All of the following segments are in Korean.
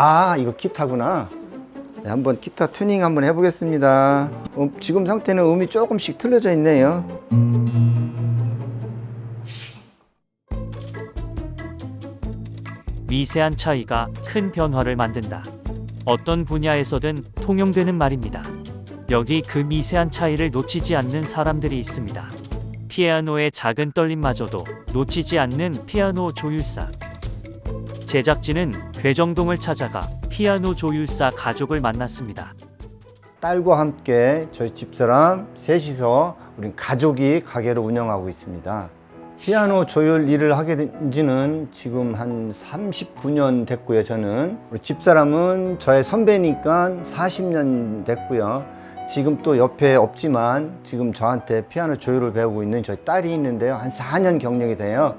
아 이거 기타구나 네, 한번 기타 튜닝 한번 해보겠습니다 어, 지금 상태는 음이 조금씩 틀려져 있네요 미세한 차이가 큰 변화를 만든다. 어떤 분야에서든 통용되는 말입니다. 여기 그 미세한 차이를 놓치지 않는 사람들이 있습니다. 피아노의 작은 떨림마저도 놓치지 않는 피아노 조율사. 제작진은 괴정동을 찾아가 피아노 조율사 가족을 만났습니다. 딸과 함께 저희 집사람 셋이서 우리 가족이 가게를 운영하고 있습니다. 피아노 조율 일을 하게 된 지는 지금 한 39년 됐고요, 저는. 우리 집사람은 저의 선배니까 40년 됐고요. 지금 또 옆에 없지만 지금 저한테 피아노 조율을 배우고 있는 저희 딸이 있는데요. 한 4년 경력이 돼요.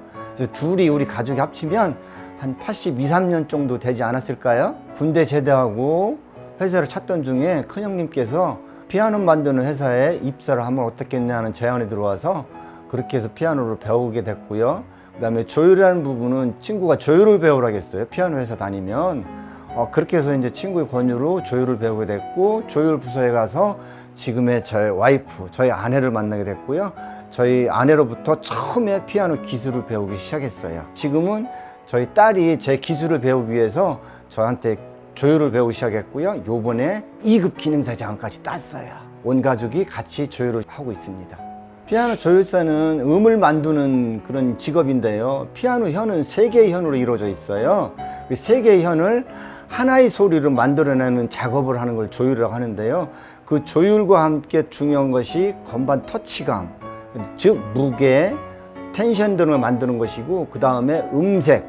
둘이 우리 가족이 합치면 한 82, 3년 정도 되지 않았을까요? 군대 제대하고 회사를 찾던 중에 큰형님께서 피아노 만드는 회사에 입사를 하면 어떻겠냐는 제안이 들어와서 그렇게 해서 피아노를 배우게 됐고요. 그 다음에 조율이라는 부분은 친구가 조율을 배우라겠어요. 피아노 회사 다니면 어, 그렇게 해서 이제 친구의 권유로 조율을 배우게 됐고 조율 부서에 가서 지금의 저의 와이프, 저희 아내를 만나게 됐고요. 저희 아내로부터 처음에 피아노 기술을 배우기 시작했어요. 지금은 저희 딸이 제 기술을 배우기 위해서 저한테 조율을 배우기 시작했고요. 요번에 2급 기능사장까지 땄어요. 온 가족이 같이 조율을 하고 있습니다. 피아노 조율사는 음을 만드는 그런 직업인데요. 피아노 현은 세 개의 현으로 이루어져 있어요. 그세 개의 현을 하나의 소리로 만들어내는 작업을 하는 걸 조율이라고 하는데요. 그 조율과 함께 중요한 것이 건반 터치감, 즉 무게, 텐션 등을 만드는 것이고 그 다음에 음색,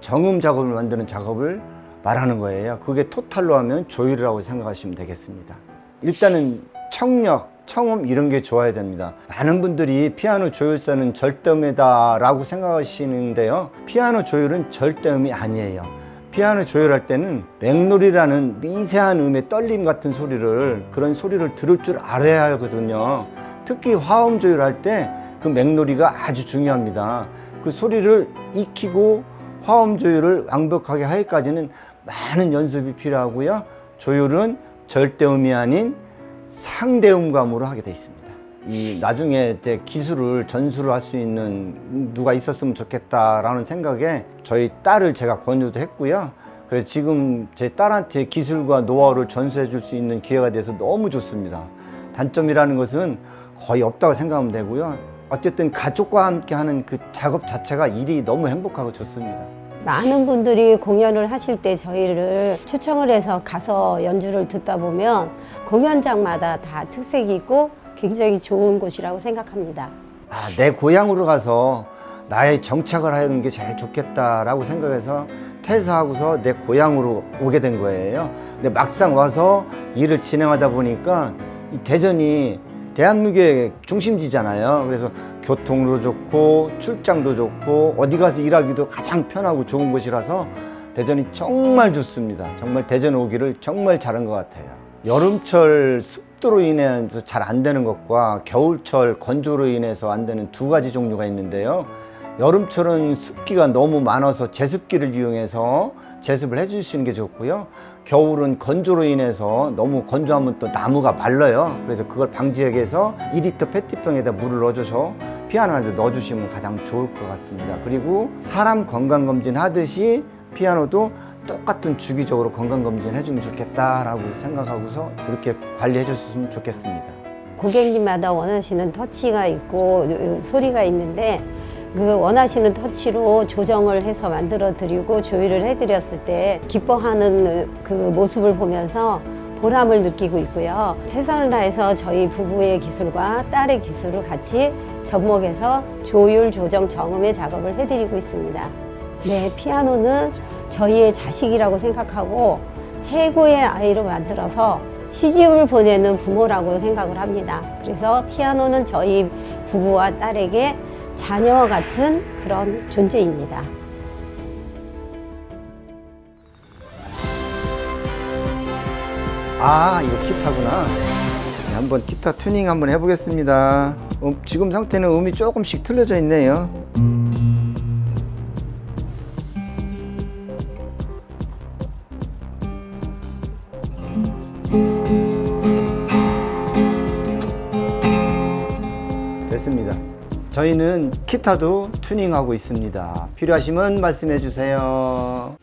정음 작업을 만드는 작업을 말하는 거예요. 그게 토탈로 하면 조율이라고 생각하시면 되겠습니다. 일단은 청력, 청음 이런 게 좋아야 됩니다. 많은 분들이 피아노 조율사는 절대음이다 라고 생각하시는데요. 피아노 조율은 절대음이 아니에요. 피아노 조율할 때는 맥놀이라는 미세한 음의 떨림 같은 소리를 그런 소리를 들을 줄 알아야 하거든요. 특히 화음 조율할 때 그 맥놀이가 아주 중요합니다. 그 소리를 익히고 화음 조율을 완벽하게 하기까지는 많은 연습이 필요하고요. 조율은 절대음이 아닌 상대음감으로 하게 돼 있습니다. 이 나중에 이제 기술을 전수를 할 수 있는 누가 있었으면 좋겠다라는 생각에 저희 딸을 제가 권유도 했고요. 그래서 지금 제 딸한테 기술과 노하우를 전수해 줄 수 있는 기회가 돼서 너무 좋습니다. 단점이라는 것은 거의 없다고 생각하면 되고요. 어쨌든 가족과 함께 하는 그 작업 자체가 일이 너무 행복하고 좋습니다. 많은 분들이 공연을 하실 때 저희를 초청을 해서 가서 연주를 듣다 보면 공연장마다 다 특색이 있고 굉장히 좋은 곳이라고 생각합니다. 아, 내 고향으로 가서 나의 정착을 하는 게 제일 좋겠다라고 생각해서 퇴사하고서 내 고향으로 오게 된 거예요. 근데 막상 와서 일을 진행하다 보니까 이 대전이 대한민국의 중심지잖아요. 그래서 교통도 좋고 출장도 좋고 어디 가서 일하기도 가장 편하고 좋은 곳이라서 대전이 정말 좋습니다. 정말 대전 오기를 정말 잘한 것 같아요. 여름철 습도로 인해서 잘안 되는 것과 겨울철 건조로 인해서 안 되는 두 가지 종류가 있는데요. 여름철은 습기가 너무 많아서 제습기를 이용해서 제습을 해주시는 게 좋고요. 겨울은 건조로 인해서 너무 건조하면 또 나무가 말라요. 그래서 그걸 방지하기 위해서 2리터 페트병에다 물을 넣어줘서 피아노 안에 넣어주시면 가장 좋을 것 같습니다. 그리고 사람 건강검진 하듯이 피아노도 똑같은 주기적으로 건강검진 해주면 좋겠다라고 생각하고서 그렇게 관리해 줬으면 좋겠습니다. 고객님마다 원하시는 터치가 있고 어, 소리가 있는데 그 원하시는 터치로 조정을 해서 만들어 드리고 조율을 해 드렸을 때 기뻐하는 그 모습을 보면서 보람을 느끼고 있고요. 최선을 다해서 저희 부부의 기술과 딸의 기술을 같이 접목해서 조율, 조정, 정음의 작업을 해드리고 있습니다. 네, 피아노는 저희의 자식이라고 생각하고 최고의 아이로 만들어서 시집을 보내는 부모라고 생각을 합니다. 그래서 피아노는 저희 부부와 딸에게 자녀와 같은 그런 존재입니다. 아, 이거 기타구나. 네, 한번 기타 튜닝 한번 해보겠습니다. 음, 지금 상태는 음이 조금씩 틀려져 있네요. 됐습니다. 저희는 기타도 튜닝하고 있습니다. 필요하시면 말씀해 주세요.